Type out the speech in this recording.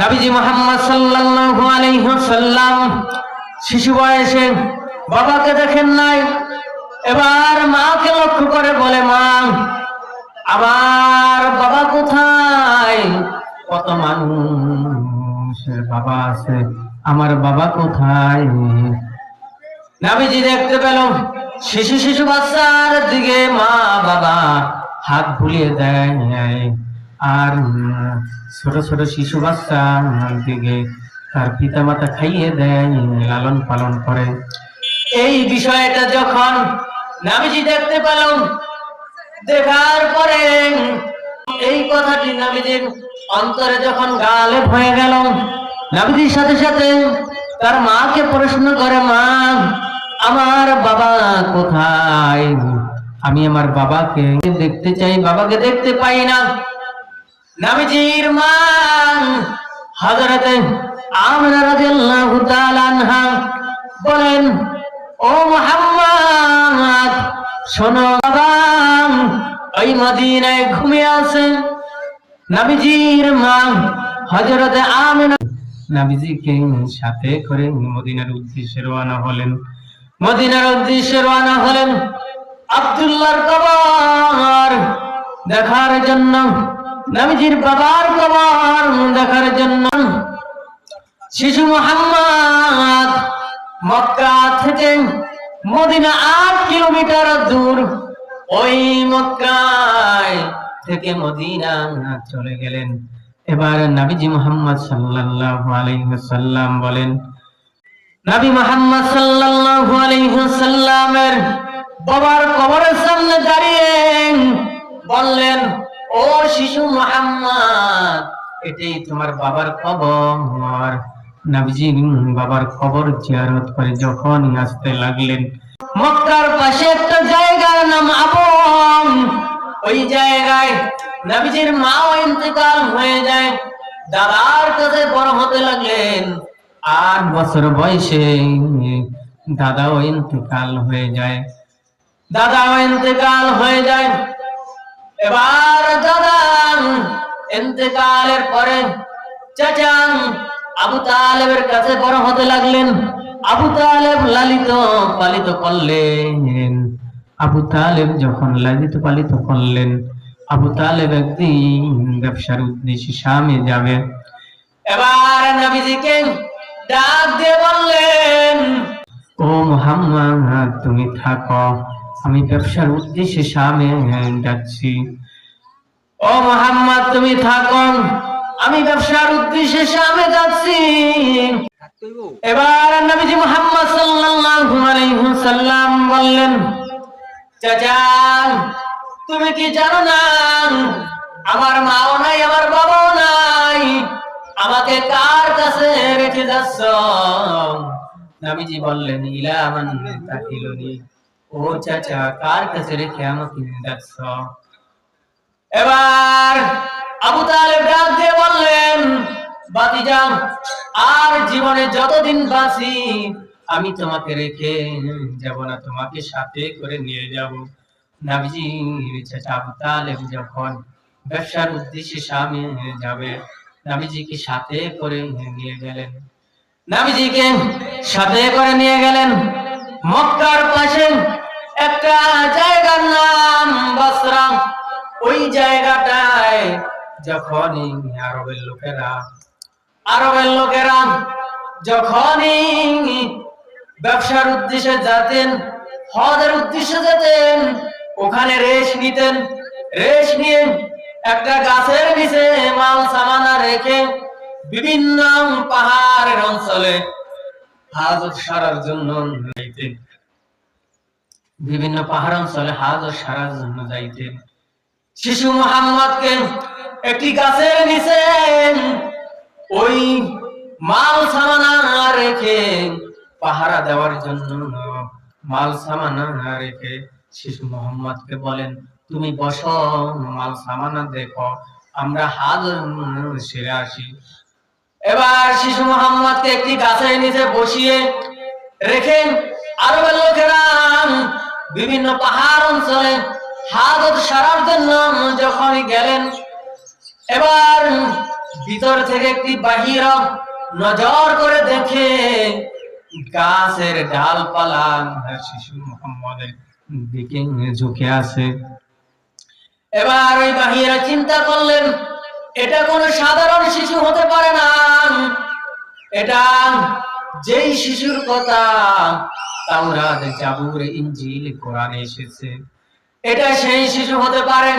নবীজি মোহাম্মদ সাল্লাল্লাহু আলাইহি ওয়াসাল্লাম শিশু বয়সে বাবাকে দেখেন নাই, এবার মাকে লক্ষ্য করে বলে, মা, আবার বাবা কোথায়? কত মানুষের বাবা আছে, আমার বাবা কোথায়? নাবিজি দেখতে পেল, শিশু শিশু বাচ্চার দিকে মা বাবা হাত বুলিয়ে দেয় আর ছোট ছোট শিশু বাচ্চার দিকে তার পিতা মাতা খাইয়ে দেয়, লালন পালন করে। এই বিষয়টা যখন নাবিজি দেখতে পেল দেখার পরে এই কথাটি নাবিজির অন্তরে যখন গালে হয়ে গেল নাবিজির সাথে সাথে তার মাকে প্রশ্ন করে, মা, আমার বাবা কোথায়? আমি আমার বাবাকে দেখতে চাই, বাবাকে দেখতে পাই না। নাবিজির মা হযরতে আমিনা রাদিয়াল্লাহু তাআলা আনহা বলেন, ও মুহাম্মদ, শোনো বাবা ওই মদিনায় ঘুমিয়ে আছে? নাবিজির মা হযরতে আমিনা নাবিজিকে সাথে করে মদিনার উদ্দেশ্যে রওনা হলেন। মদিনার উদ্দেশ্যে রওনা হলেন আব্দুল্লাহর কবর দেখার জন্য। নবীজির বাবার কবর দেখার জন্য শিশু মোহাম্মদ মক্কা থেকে মদিনা আট কিলোমিটার দূর। ওই মক্কায় থেকে মদিনা চলে গেলেন। এবার নবীজি মোহাম্মদ সাল্লাল্লাহু আলাইহি বলেন, নবী মোহাম্মদ সাল্লাল্লাহু আলাইহি বাবার কবরের সামনে দাঁড়িয়ে বললেন ও শিশু মোহাম্মদ, এটাই তোমার বাবার কবর নবীজি বাবার খবর জিয়ারত করে যখন আসতে লাগলেন, মক্কার পাশে একটা জায়গার নাম আপন। ওই জায়গায় নবীজির মাও ইন্তেকাল হয়ে যায়, দাদার কাছে বড় হতে লাগলেন। আট বছর বয়সে দাদাও ইন্তেকাল হয়ে যায়, দাদাও ইন্তেকাল হয়ে যায়। এবার দাদা ইন্তেকালের পরে চাচা আবু তালেবের কাছে বড় হতে লাগলেন। আবু তালেব লালিত পালিত করলেন। আবু তালেব যখন লালিত পালিত করলেন, আবু তালেব একদিন ব্যবসার উদ্দেশ্যে সামনে যাবে। এবার নবীজিকে ডাক দিয়ে বললেন, ও মোহাম্মদ, তুমি থাকো। আমি ব্যবসার উদ্দেশ্যে সামনে যাচ্ছি। ও মোহাম্মদ, তুমি থাকো। আমি ব্যবসার উদ্দেশ্যে সামনে যাচ্ছি। এবার নবীজি মোহাম্মদ সাল্লাল্লাহু আলাইহি সাল্লাম বললেন, চাচা, তুমি কি জানো না, আমার মাও নাই, আমার বাবাও নাই, আমাকে কার কাছে রেখে যাচ্ছ? নবীজি বললেন, ইলা মান তাকিলুনি। ও চাচা আর জীবনে যতদিন বাঁচি, আমি তোমাকে রেখে যাব না, তোমাকে সাথে করে নিয়ে যাব। নাবিজি চাচা আবু তালেব যখন ব্যবসার উদ্দেশ্যে স্বামী যাবে, নাবিজিকে সাথে করে নিয়ে গেলেন। নাবিজিকে সাথে করে নিয়ে গেলেন। মক্কার পাশে একটা জায়গার নাম বসরা। ওই জায়গাটায় যখনই আরবের লোকেরা আরবের লোকেরা যখনই ব্যবসার উদ্দেশ্যে যেতেন উদ্দেশ্যে যেতেন, ওখানে রেশ নিতেন। রেশ নিয়ে একটা গাছের নিচে মাল সামানা রেখে বিভিন্ন পাহাড়ের অঞ্চলে হাজত সারার জন্য যাইতেন বিভিন্ন পাহাড় অঞ্চলে হাজত সারার জন্য যাইতেন শিশু মোহাম্মদকে একটি গাছের নিচে ওই মাল সামানা রেখে পাহারা দেওয়ার জন্য মাল সামানা রেখে শিশু মোহাম্মদকে বলেন, তুমি বসো, মাল সামানা দেখো, আমরা হাত সেরে আসি। এবার শিশু মোহাম্মদকে একটি গাছের নিচে বসিয়ে রেখে আরবের লোকেরা বিভিন্ন পাহাড় অঞ্চলে হাজত সারার জন্য যখন গেলেন, এবার ভিতর থেকে একটি বাহির নজর করে দেখে গাছের ডালপালা শিশু মোহাম্মদের দিকে ঝুঁকে আছে। এবার ওই বাহিরা চিন্তা করলেন, এটা কোনো সাধারণ শিশু হতে পারে না। এটা যেই শিশুর কথা তাওরাত জাবুর ইনজিল কোরআনে এসেছে। এটা সেই শিশু হতে পারে।